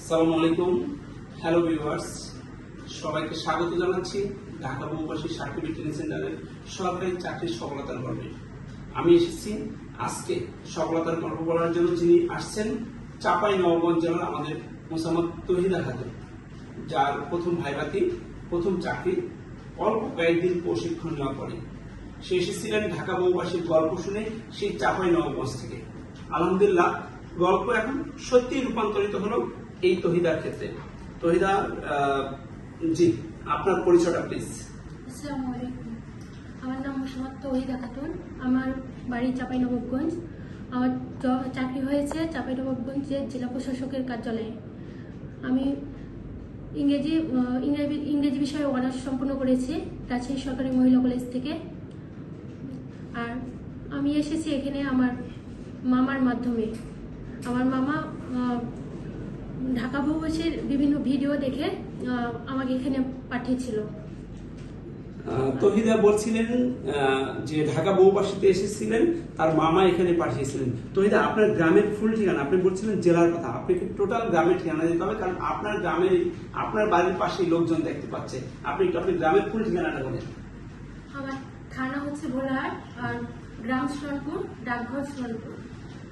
আসসালামু আলাইকুম। Hello viewers সবাইকে স্বাগত জানাচ্ছি ঢাকা বহুবাসী সার্টিফিকেট ট্রেনিং সেন্টারের সরকারি চাকরির সফলতার গল্পে আমি এসেছি আজকে সফলতার গল্প বলার জন্য যিনি আসছেন চাপাই নবগঞ্জ জেলার আমাদের মোসাম্মদ তহিদা খাতুন যার প্রথম ভাইবাতি, প্রথম চাকরি অল্প কয়েকদিন প্রশিক্ষণ নেওয়ার পরে। সে এসেছিলেন ঢাকা বহুবাসীর গল্প শুনে সেই চাপাই নবগঞ্জ থেকে। আলহামদুলিল্লাহ, গল্প এখন সত্যি রূপান্তরিত হলো এই তহিদার ক্ষেত্রে। তহিদা জি, আপনার পরিচয়টা প্লিজ আমার নাম মোসাম্মদ তহিদা খাতুন। আমার বাড়ি চাঁপাইনবাবগঞ্জ। আমার চাকরি হয়েছে চাঁপাইনবাবগঞ্জের জেলা প্রশাসকের কার্যালয়ে। আমি ইংরেজি ইংরেজি ইংরেজি বিষয়ে অনার্স সম্পন্ন করেছি। রাজশাহী সরকারি মহিলা কলেজ থেকে। আর আমি এসেছি এখানে আমার মামার মাধ্যমে। আমার মামা ঢাকা বহুবাসীর বিভিন্ন ভিডিও দেখে আমাকে এখানে পাঠিয়েছিল। তহিদা বলছিলেন যে ঢাকা বউবাসীতে এসেছিলেন তার মামা এখানে পাঠিয়েছিলেন। তহিদা আপনার গ্রামের ফুল ঠিকানা আপনি বলছিলেন জেলার কথা। আপনাকে টোটাল গ্রামের ঠিকানা দিতে হবে কারণ আপনার গ্রামের আপনার বাড়ির পাশেই লোকজন দেখতে পাচ্ছে। আপনি একটু আপনার গ্রামের ফুল ঠিকানাটা বলেন। আমার থানা হচ্ছে ভোলাহাট আর গ্রাম সুরনপুর ডাকঘর সুরনপুর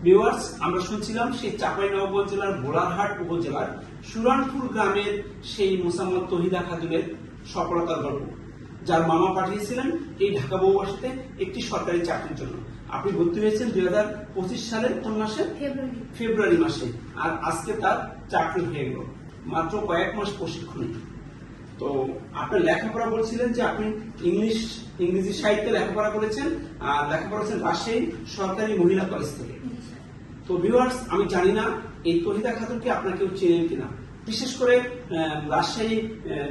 ভিউয়ার্স আমরা শুনছিলাম সেই চাঁপাইনবাবগঞ্জ জেলার ভোলারহাট উপজেলার সুরানপুর গ্রামের সেই মোসাম্মদ তহিদা খাতুনের সফলতার গল্প যার মামা পাঠিয়েছিলেন এই ঢাকা বউবাসীতে একটি সরকারি চাকরির জন্য। আপনি ভর্তি হয়েছেন দুই হাজার পঁচিশ সালের কোন মাসে? ফেব্রুয়ারি। ফেব্রুয়ারি মাসে। আর আজকে তার চাকরি হয়ে গেল। মাত্র কয়েক মাস প্রশিক্ষণে। তো আপনার লেখাপড়া বলছিলেন যে আপনি ইংলিশ ইংরেজি সাহিত্যে লেখাপড়া করেছেন আর লেখাপড়া করেছেন রাজশাহী সরকারি মহিলা কলেজ থেকে। তো ভিউয়ার্স আমি জানি না, এই তহিদা খাতুনকে আপনার কেউ চেনেন কিনা? বিশেষ করে রাজশাহী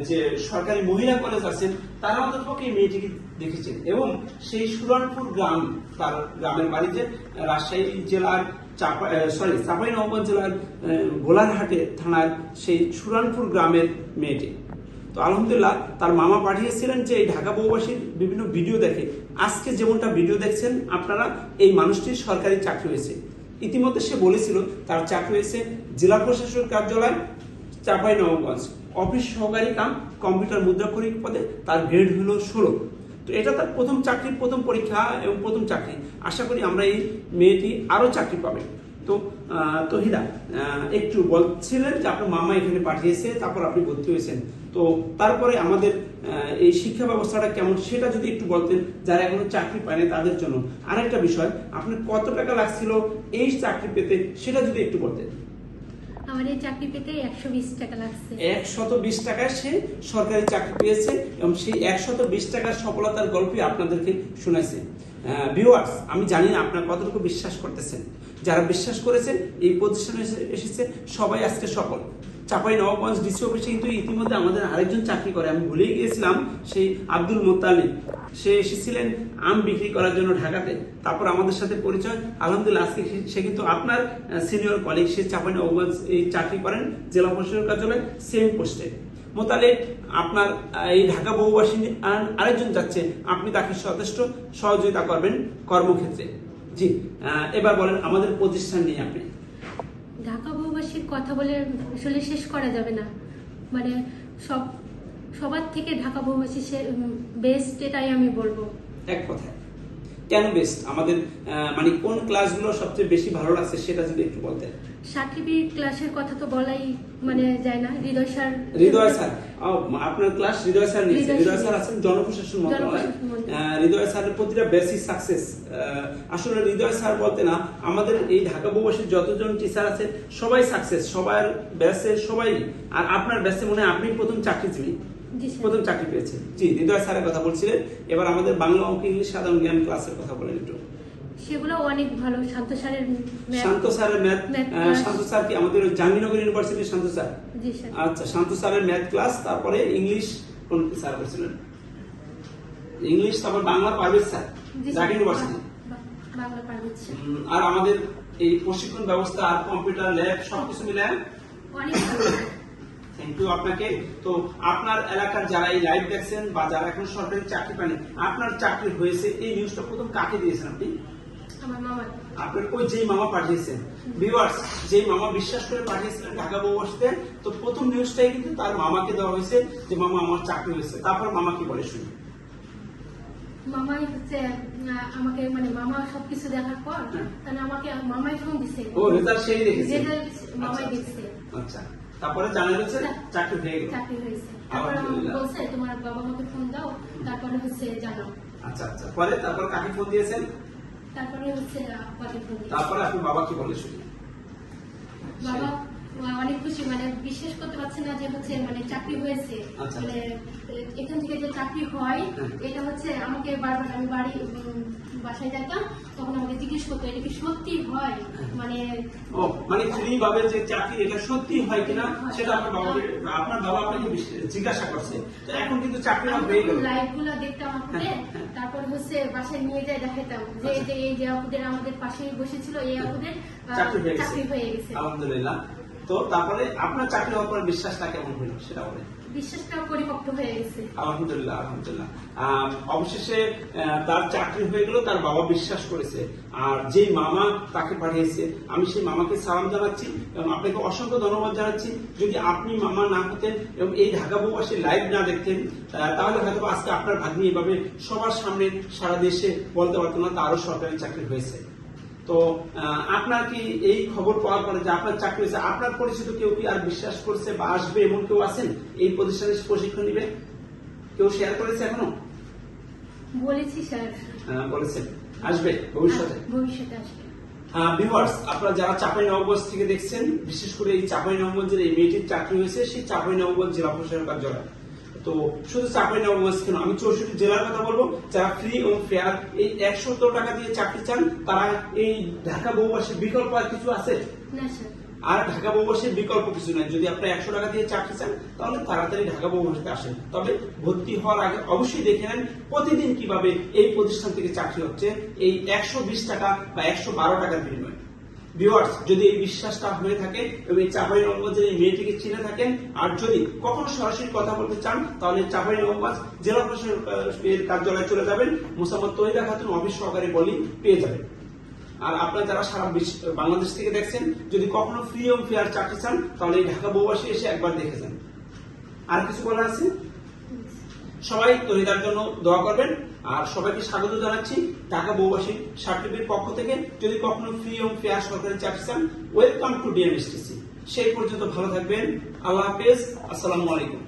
যে সরকারি মহিলা কলেজ আছেন, তারা অন্তত এই মেয়েটিকে দেখেছেন? এবং সেই সুরনপুর গ্রাম, তার গ্রামের বাড়িতে, রাজশাহী জেলার সরি চাপাই নবগঞ্জ জেলার গোলারহাটে থানার সেই সুরানপুর গ্রামের মেয়েটি। তো আলহামদুলিল্লাহ, তার মামা পাঠিয়েছিলেন যে এই ঢাকা বউবাসীর বিভিন্ন ভিডিও দেখে। আজকে যেমনটা ভিডিও দেখছেন, আপনারা এই মানুষটির সরকারি চাকরি হয়েছে। ইতিমধ্যে সে বলেছিল, তার চাকরি হয়েছে জেলা প্রশাসক কার্যালয় চাপাই নবগঞ্জ অফিস সহকারী কাম, কম্পিউটার মুদ্রাক্ষরিক পদে তার গ্রেড হলো ষোলো। তো এটা তার প্রথম চাকরির প্রথম পরীক্ষা এবং প্রথম চাকরি। আশা করি আমরা এই মেয়েটি আরও চাকরি পাবে। তো তহিদা একটু বলছিলেন যে আপনার মামা এখানে পাঠিয়েছে, তারপর আপনি ভর্তি হয়েছেন। তো তারপরে আমাদের এই শিক্ষা ব্যবস্থাটা কেমন সেটা যদি একটু বলতেন যারা এখনও চাকরি পায়নি তাদের জন্য। আরেকটা বিষয় আপনার কত টাকা লাগছিল এই চাকরি পেতে সেটা যদি একটু বলতেন। আমার এই চাকরি পেতে একশো বিশ টাকা লাগছে। একশত বিশ টাকায় সে সরকারি চাকরি পেয়েছে এবং সেই একশত বিশ টাকার সফলতার গল্পই আপনাদেরকে শোনাইছে। ভিউয়ার্স আমি জানি না আপনারা কতটুকু বিশ্বাস করতেছেন। যারা বিশ্বাস করেছেন এই প্রতিষ্ঠানে এসেছে সবাই আজকে সফল। চাপাই নবাবগঞ্জ ডিসি অফিসে কিন্তু ইতিমধ্যে আমাদের আরেকজন চাকরি করে। আমি ভুলেই গিয়েছিলাম সেই আব্দুল মোত্তালিব সে এসেছিলেন আম বিক্রি করার জন্য ঢাকাতে। তারপর আমাদের সাথে পরিচয়। আলহামদুলিল্লাহ, আজকে সে- কিন্তু আপনার সিনিয়র কলিগ সে চাপাই নবাবগঞ্জ এই চাকরি করেন জেলা প্রশাসক কার্যালয়ে সেম পোস্টে মোতালে আপনার এই ঢাকা বহুবাসী আর আরেকজন যাচ্ছে। আপনি তাকে যথেষ্ট সহযোগিতা করবেন কর্মক্ষেত্রে। জি এবার বলেন আমাদের প্রতিষ্ঠান নিয়ে আপনি। ঢাকা বহুবাসীর কথা বলে আসলে শেষ করা যাবে না। মানে সব, সবার থেকে ঢাকা বহুবাসী বেস্ট এটাই আমি বলব। এক কথায়। কেন বেস্ট আমাদের মানে কোন ক্লাসগুলো সবচেয়ে বেশি ভালো লাগছে সেটা যদি একটু বলতেন। সার্টিফিকেট ক্লাসের কথা তো বলাই মানে যায় না। Hridoy sir Hridoy sir. আপনার ক্লাস হৃদয় স্যার নিয়েছে। হৃদয় স্যার আছেন জনপ্রশাসন মন্ত্রণালয়। হৃদয় স্যারের প্রতিটা বেসিক সাকসেস আসলে হৃদয় স্যার বলতে না আমাদের এই ঢাকা বসের যতজন টিচার আছে সবাই সাকসেস সবার ব্যাসে সবাই আর আপনার ব্যাসে মনে হয় আপনি প্রথম চাকরিজীবী। প্রথম চাকরি পেয়েছেন। জি হৃদয় স্যারের কথা বলছিলেন। এবার আমাদের বাংলা অঙ্ক ইংলিশ সাধারণ জ্ঞান ক্লাসের কথা বলেন একটু। সেগুলো অনেক ভালো। শান্ত স্যারের শান্ত স্যারের ম্যাথ শান্ত স্যার কি আমাদের জাহাঙ্গীরনগর ইউনিভার্সিটির শান্ত স্যার? জি স্যার। আচ্ছা শান্ত স্যারের ম্যাথ ক্লাস তারপরে ইংলিশ কোন স্যার করছিলেন ইংলিশ তারপর Bangla Parvez sir G university Bangla পারবে আর আমাদের এই প্রশিক্ষণ ব্যবস্থা আর কম্পিউটার ল্যাব সবকিছু মিলে অনেক থ্যাংক ইউ আপনাকে। তো আপনার এলাকার যারা এই লাইভ দেখছেন বা যারা এখন সরকারি চাকরি পাননি আপনার চাকরি হয়েছে এই নিউজটা প্রথম কাকে দিয়েছেন আপনি? আপনার ওই যেই মামা পাঠিয়েছেন ভিউয়ার্স যেই মামা বিশ্বাস করে পাঠিয়েছিলেন ঢাকা বউ আসতে তো প্রথম নিউজটাই কিন্তু তার মামাকে দেওয়া হয়েছে যে মামা আমার চাকরি হয়েছে। তারপর মামা কি বলে শুনি। মামাই হচ্ছে আমাকে মানে মামা সবকিছু দেখার পর হ্যাঁ। তাহলে আমাকে মামাই ফোন দিছে। ও রেজাল্ট সেই দেখেছে? রেজাল্ট মামাই আচ্ছা, দেখছে আচ্ছা। তারপরে জানা গেছে চাকরি হয়ে গেল। চাকরি হয়েছে। তারপর। বলছে তোমার বাবা মাকে ফোন দাও তারপরে হচ্ছে জানাও। আচ্ছা আচ্ছা। পরে তারপর কাকে ফোন দিয়েছেন? তারপরে হচ্ছে। তারপরে আপনি বাবা কি বলে শুনি বাবা অনেক খুশি মানে বিশ্বাস করতে পারছে না যে হচ্ছে মানে চাকরি হয়েছে আচ্ছা। মানে এখান থেকে যে চাকরি হয় হ্যাঁ। এটা হচ্ছে আমাকে বারবার আমি বাড়ি বাসায় যেতাম তখন আমাকে জিজ্ঞেস করতো এটা কি সত্যি হয় হ্যাঁ। মানে ও মানে ফ্রি ভাবে যে চাকরি এটা সত্যি হয় কিনা সেটা আপনার বাবাকে আপনার বাবা আপনাকে জিজ্ঞাসা করছে তো এখন কিন্তু চাকরি হয়ে গেলগুলো দেখতাম আপুদের হ্যাঁ, হ্যাঁ। তারপর হচ্ছে বাসায় নিয়ে যায় দেখাতাম যে এই আচ্ছা। যে এই যে আপুদের আমাদের পাশেই বসেছিল এই আপুদের চাকরি হয়ে গেছে। আলহামদুলিল্লাহ। তো তারপরে আপনার চাকরি হওয়ার পর বিশ্বাসটা কেমন হলো সেটা বলে অবশেষে তার চাকরি হয়ে গেল, তার বাবা বিশ্বাস করেছে। আর যে মামা তাকে পাঠিয়েছে, আমি সেই মামাকে সালাম জানাচ্ছি এবং আপনাকে অসংখ্য ধন্যবাদ জানাচ্ছি। যদি আপনি মামা না হতেন এবং এই ঢাকা বউবাসী লাইভ না দেখতেন তাহলে হয়তো আজকে আপনার ভাগ্নি এভাবে সবার সামনে সারা দেশে বলতে পারতো না, তারও সরকারি চাকরি হয়েছে। তো আপনার কি এই খবর পাওয়ার পরে যে আপনার চাকরি হয়েছে আপনার পরিচিত কেউ কি আর বিশ্বাস করছে বা আসবে এমন কেউ আছেন? এই প্রতিষ্ঠানে প্রশিক্ষণ নিবে? কেউ শেয়ার করেছে এখনও? বলেছি স্যার। আহ, বলেছেন আসবে ভবিষ্যতে? ভবিষ্যতে আসবে। ভিউয়ার্স আপনারা যারা চাপাই নবগঞ্জ থেকে দেখছেন বিশেষ করে এই চাপাই নবগঞ্জের এই মেয়েটির চাকরি হয়েছে সেই চাপাই নবগঞ্জ জেলা প্রশাসক কার্যালয় তো শুধু চাপাই নবগঞ্জ কেন আমি চৌষট্টি জেলার কথা বলব যারা ফ্রি এবং ফেয়ার এই একশো টাকা দিয়ে চাকরি চান তারা এই ঢাকা বউবাসীর বিকল্প আর কিছু আছে? না স্যার। আর ঢাকা বউবাসীর বিকল্প কিছু নাই। যদি আপনি একশো টাকা দিয়ে চাকরি চান তাহলে তাড়াতাড়ি ঢাকা বউবাসীতে আসেন। তবে ভর্তি হওয়ার আগে অবশ্যই দেখে নেন প্রতিদিন কীভাবে এই প্রতিষ্ঠান থেকে চাকরি হচ্ছে। এই একশো বিশ টাকা বা একশো বারো টাকার বিনিময়ে। ভিউয়ার্স যদি এই বিশ্বাসটা হয়ে থাকে এবং এই চাপাই নবগঞ্জের এই মেয়েটিকে চিনে থাকেন, আর যদি কখনো সরাসরি কথা বলতে চান, তাহলে চাপাই নবগঞ্জ জেলা প্রশাসকের কার্যালয়ে চলে যাবেন। মুসাম্মদ তৈদা খাতুন অফিস সহকারী বলি পেয়ে যাবেন। আর আপনারা যারা সারা বাংলাদেশ থেকে দেখছেন, যদি কখনো ফ্রি এবং ফেয়ার চাকরি চান, তাহলে ঢাকা বউবাসী এসে একবার দেখে যান। আর কিছু বলার আছে? সবাই তহিদার জন্য দোয়া করবেন। আর সবাইকে স্বাগত জানাচ্ছি টাকা বউবাসী সার্টিফিকেট পক্ষ থেকে। যদি কখনো ফ্রি এবং ফেয়ার সরকারি চাকরি চান ওয়েলকাম টু ডিএমএসটিসি সেই পর্যন্ত ভালো থাকবেন। আল্লাহ হাফেজ। আসসালামু আলাইকুম।